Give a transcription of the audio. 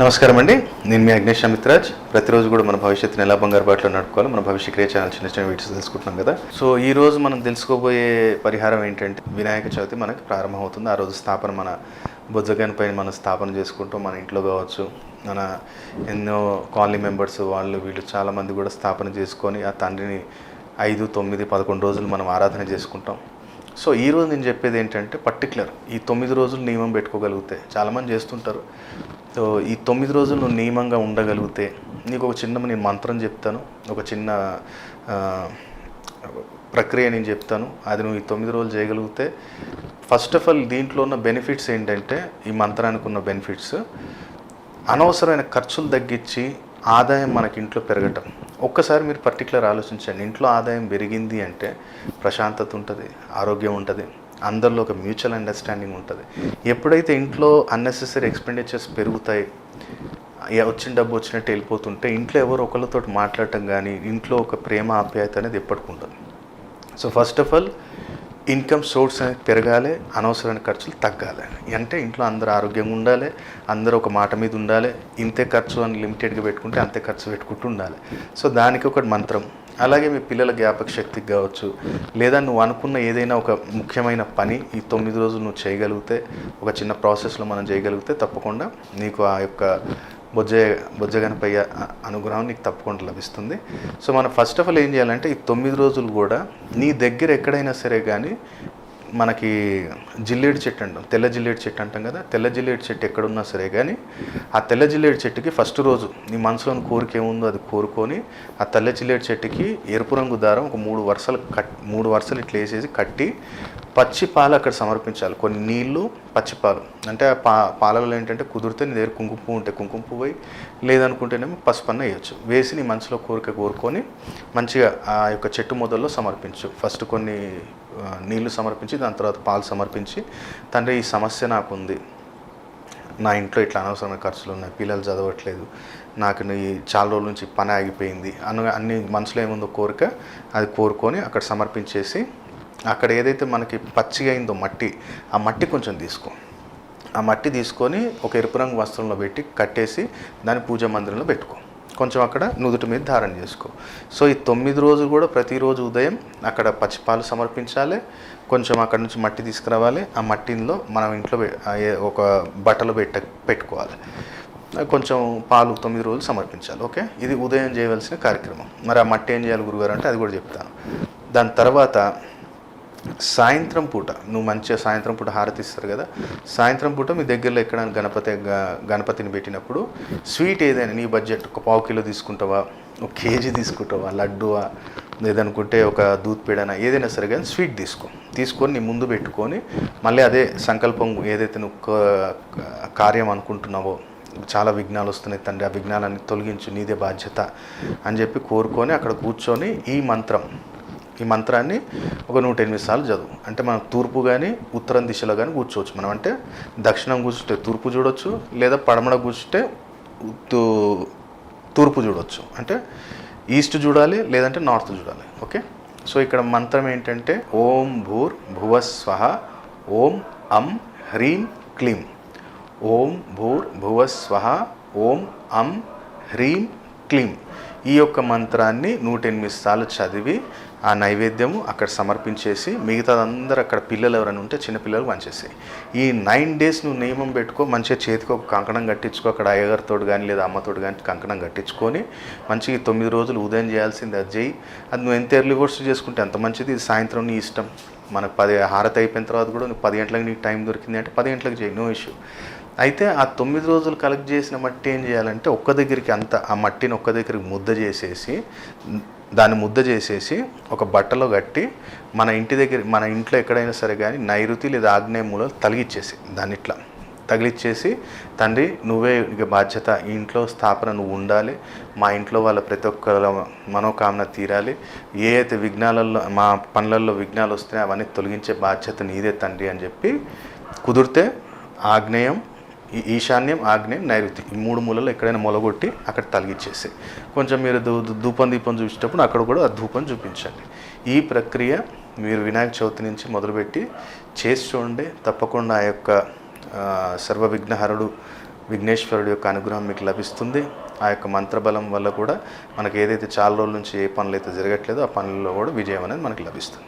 నమస్కారం అండి. నేను మీ అగ్నేష్ అమిత్రాజ్. ప్రతిరోజు కూడా మన భవిష్యత్తుని ఎలా బంగారు బాటలో నడుపుకోవాలి మన భవిష్య క్రియ ఛానల్ చిన్న చిన్న వీడియోస్ తెలుసుకుంటున్నాం కదా. సో ఈ రోజు మనం తెలుసుకోబోయే పరిహారం ఏంటంటే వినాయక చవితి మనకి ప్రారంభమవుతుంది. ఆ రోజు స్థాపన మన బుజ్జగాని పైన మనం స్థాపన చేసుకుంటూ మన ఇంట్లో కావచ్చు మన ఎన్నో కాలనీ మెంబర్స్ వాళ్ళు వీళ్ళు చాలామంది కూడా స్థాపన చేసుకొని ఆ తండ్రిని ఐదు తొమ్మిది పదకొండు రోజులు మనం ఆరాధన చేసుకుంటాం. సో ఈ రోజు నేను చెప్పేది ఏంటంటే పర్టికులర్ ఈ తొమ్మిది రోజులు నియమం పెట్టుకోగలిగితే చాలామంది చేస్తుంటారు. సో ఈ తొమ్మిది రోజులు నువ్వు నియమంగా ఉండగలిగితే నీకు ఒక చిన్న నేను మంత్రం చెప్తాను. ఒక చిన్న ప్రక్రియ నేను చెప్తాను. అది నువ్వు ఈ తొమ్మిది రోజులు చేయగలిగితే ఫస్ట్ ఆఫ్ ఆల్ దీంట్లో ఉన్న బెనిఫిట్స్ ఏంటంటే ఈ మంత్రానికి ఉన్న బెనిఫిట్స్ అనవసరమైన ఖర్చులు తగ్గించి ఆదాయం మనకి ఇంట్లో పెరగటం. ఒక్కసారి మీరు పర్టికులర్ ఆలోచించండి. ఇంట్లో ఆదాయం పెరిగింది అంటే ప్రశాంతత ఉంటుంది ఆరోగ్యం ఉంటుంది. అందరిలో ఒక మ్యూచువల్ అండర్స్టాండింగ్ ఉంటుంది. ఎప్పుడైతే ఇంట్లో అన్నెసెసరీ ఎక్స్పెండిచర్స్ పెరుగుతాయి వచ్చిన డబ్బు వచ్చినట్టు వెళ్ళిపోతుంటే ఇంట్లో ఎవరు ఒకరితో మాట్లాడటం కానీ ఇంట్లో ఒక ప్రేమ ఆప్యాయత అనేది ఎప్పటికుంటుంది so first of all income source అనేది పెరగాలి అనవసరమైన ఖర్చులు తగ్గాలి. అంటే ఇంట్లో అందరూ ఆరోగ్యంగా ఉండాలి అందరూ ఒక మాట మీద ఉండాలి ఇంతే ఖర్చు అని లిమిటెడ్గా పెట్టుకుంటే అంతే ఖర్చు పెట్టుకుంటూ ఉండాలి. సో దానికి ఒకటి మంత్రం. అలాగే మీ పిల్లల జ్ఞాపక శక్తికి కావచ్చు లేదా నువ్వు అనుకున్న ఏదైనా ఒక ముఖ్యమైన పని ఈ తొమ్మిది రోజులు నువ్వు చేయగలిగితే ఒక చిన్న ప్రాసెస్లో మనం చేయగలిగితే తప్పకుండా నీకు ఆ యొక్క బొజ్జ బొజ్జగనపయ్య అనుగ్రహం నీకు తప్పకుండా లభిస్తుంది. సో మనం ఫస్ట్ ఆఫ్ ఆల్ ఏం చేయాలంటే ఈ తొమ్మిది రోజులు కూడా నీ దగ్గర ఎక్కడైనా సరే కానీ మనకి జిల్లేడు చెట్టు అంటాం. తెల్ల జిల్లేడు చెట్టు అంటాం కదా. తెల్ల జిల్లేడు చెట్టు ఎక్కడున్నా సరే కానీ ఆ తెల్ల జిల్లేడు చెట్టుకి ఫస్ట్ రోజు నీ మనసులోని కోరిక ఏముందో అది కోరుకొని ఆ తెల్ల జిల్లేడు చెట్టుకి ఎరుపు రంగు దారం ఒక మూడు వరుసలు కట్ మూడు వరుసలు ఇట్లా వేసేసి కట్టి పచ్చి పాలు అక్కడ సమర్పించాలి. కొన్ని నీళ్ళు పచ్చి పాలు. అంటే ఆ పా పాలలో ఏంటంటే కుదిరితే నీ దగ్గర కుంకుమ పువ్వు ఉంటే కుంకుమ పువ్వు వేయి లేదనుకుంటేనేమో పసుపన్న వేయచ్చు. వేసి నీ మనసులో కోరిక కోరుకొని మంచిగా ఆ యొక్క చెట్టు మొదల్లో సమర్పించు. ఫస్ట్ కొన్ని నీళ్ళు సమర్పించి దాని తర్వాత పాలు సమర్పించి తండ్రి ఈ సమస్య నాకు ఉంది నా ఇంట్లో ఇట్లా అనవసరమైన ఖర్చులు ఉన్నాయి పిల్లలు చదవట్లేదు. నాకు నీ చాలా రోజుల నుంచి పని ఆగిపోయింది. అన్న అన్ని మనసులో ఏముందో కోరిక అది కోరుకొని అక్కడ సమర్పించేసి అక్కడ ఏదైతే మనకి పచ్చిగా అయిందో మట్టి ఆ మట్టి కొంచెం తీసుకో. ఆ మట్టి తీసుకొని ఒక ఎరుపు రంగు వస్త్రంలో పెట్టి కట్టేసి దాన్ని పూజా మందిరంలో పెట్టుకో. కొంచెం అక్కడ నుదుటి మీద ధారణ చేసుకో. సో ఈ తొమ్మిది రోజులు కూడా ప్రతిరోజు ఉదయం అక్కడ పచ్చిపాలు సమర్పించాలి. కొంచెం అక్కడ నుంచి మట్టి తీసుకురావాలి. ఆ మట్టిలో మనం ఇంట్లో ఒక బట్టలు పెట్ట పెట్టుకోవాలి. కొంచెం పాలు తొమ్మిది రోజులు సమర్పించాలి. ఓకే? ఇది ఉదయం చేయవలసిన కార్యక్రమం. మరి ఆ మట్టి ఏం చేయాలి గురుగారు అంటే అది కూడా చెప్తాను. దాని తర్వాత సాయంత్రం పూట నువ్వు మంచిగా సాయంత్రం పూట హారతి ఇస్తారు కదా సాయంత్రం పూట మీ దగ్గరలో ఎక్కడ గణపతి గణపతిని పెట్టినప్పుడు స్వీట్ ఏదైనా నీ బడ్జెట్ ఒక పావు కిలో తీసుకుంటావా ఒక కేజీ తీసుకుంటావా లడ్డువా లేదనుకుంటే ఒక దూత్ పేడనా ఏదైనా సరే కానీ స్వీట్ తీసుకో. తీసుకొని నీ ముందు పెట్టుకొని మళ్ళీ అదే సంకల్పం ఏదైతే నువ్వు కార్యం అనుకుంటున్నావో చాలా విఘ్నాలు వస్తున్నాయి తండ్రి ఆ విఘ్నాలన్నీ తొలగించు నీదే బాధ్యత అని చెప్పి కోరుకొని అక్కడ కూర్చొని ఈ మంత్రం ఈ మంత్రాన్ని ఒక నూట ఎనిమిది సార్లు చదువు. అంటే మనం తూర్పు కానీ ఉత్తరం దిశలో కానీ కూర్చోవచ్చు. మనం అంటే దక్షిణం కూర్చుంటే తూర్పు చూడొచ్చు లేదా పడమడ కూర్చుంటే తూర్పు చూడొచ్చు. అంటే ఈస్ట్ చూడాలి లేదంటే నార్త్ చూడాలి. ఓకే? సో ఇక్కడ మంత్రం ఏంటంటే ఓం భూర్ భువస్వహ ఓం అం హ్రీం క్లీం. ఓం భూర్ భువస్వహ ఓం అం హ్రీం క్లీం. ఈ యొక్క మంత్రాన్ని నూట ఎనిమిది సార్లు చదివి ఆ నైవేద్యము అక్కడ సమర్పించేసి మిగతాదందరూ అక్కడ పిల్లలు ఎవరైనా ఉంటే చిన్నపిల్లలు వంచేసాయి ఈ నైన్ డేస్ నువ్వు నియమం పెట్టుకో మంచిగా చేతికి ఒక కంకణం కట్టించుకో అక్కడ అయ్యగారితోడు కానీ లేదా అమ్మతోడు కానీ కంకణం కట్టించుకొని మంచిగా తొమ్మిది రోజులు ఉదయం చేయాల్సింది అది చేయి. అది నువ్వు ఎంత ఎర్లీ వర్స్ చేసుకుంటే అంత మంచిది. ఇది సాయంత్రం నీ ఇష్టం. మనకు పది హారతి అయిపోయిన తర్వాత కూడా నువ్వు పది గంటలకు నీకు టైం దొరికింది అంటే పది గంటలకు చేయి నో ఇష్యూ. అయితే ఆ తొమ్మిది రోజులు కలెక్ట్ చేసిన మట్టి ఏం చేయాలంటే ఒక్క దగ్గరికి అంత ఆ మట్టిని ఒక్క దగ్గరికి ముద్ద చేసేసి దాన్ని ముద్ద చేసేసి ఒక బట్టలో కట్టి మన ఇంటి దగ్గర మన ఇంట్లో ఎక్కడైనా సరే కానీ నైరుతి లేదా ఆగ్నేయ మూలలు తలిగిచ్చేసి దాన్ని ఇట్లా తగిలిచ్చేసి తండ్రి నువ్వే ఇక బాధ్యత ఈ ఇంట్లో స్థాపన నువ్వు ఉండాలి మా ఇంట్లో వాళ్ళ ప్రతి ఒక్కరి మనోకామన తీరాలి ఏ అయితే విఘ్నాలలో మా పనులలో విఘ్నాలు వస్తున్నాయో అవన్నీ తొలగించే బాధ్యత నీదే తండ్రి అని చెప్పి కుదిరితే ఆగ్నేయం ఈ ఈశాన్యం ఆగ్నేయం నైరుతి. ఈ మూడు మూలలో ఎక్కడైనా మొలగొట్టి అక్కడ తలిగిచ్చేసి. కొంచెం మీరు ధూపం దీపం చూసేటప్పుడు అక్కడ కూడా ఆ ధూపం చూపించండి. ఈ ప్రక్రియ మీరు వినాయక చవితి నుంచి మొదలుపెట్టి చేసి చూడండి. తప్పకుండా ఆ యొక్క సర్వ విఘ్నహరుడు విఘ్నేశ్వరుడు యొక్క అనుగ్రహం మీకు లభిస్తుంది. ఆ యొక్క మంత్రబలం వల్ల కూడా మనకి ఏదైతే చాలా రోజుల నుంచి ఏ పనులు అయితే జరగట్లేదో ఆ పనుల్లో కూడా విజయం అనేది మనకు లభిస్తుంది.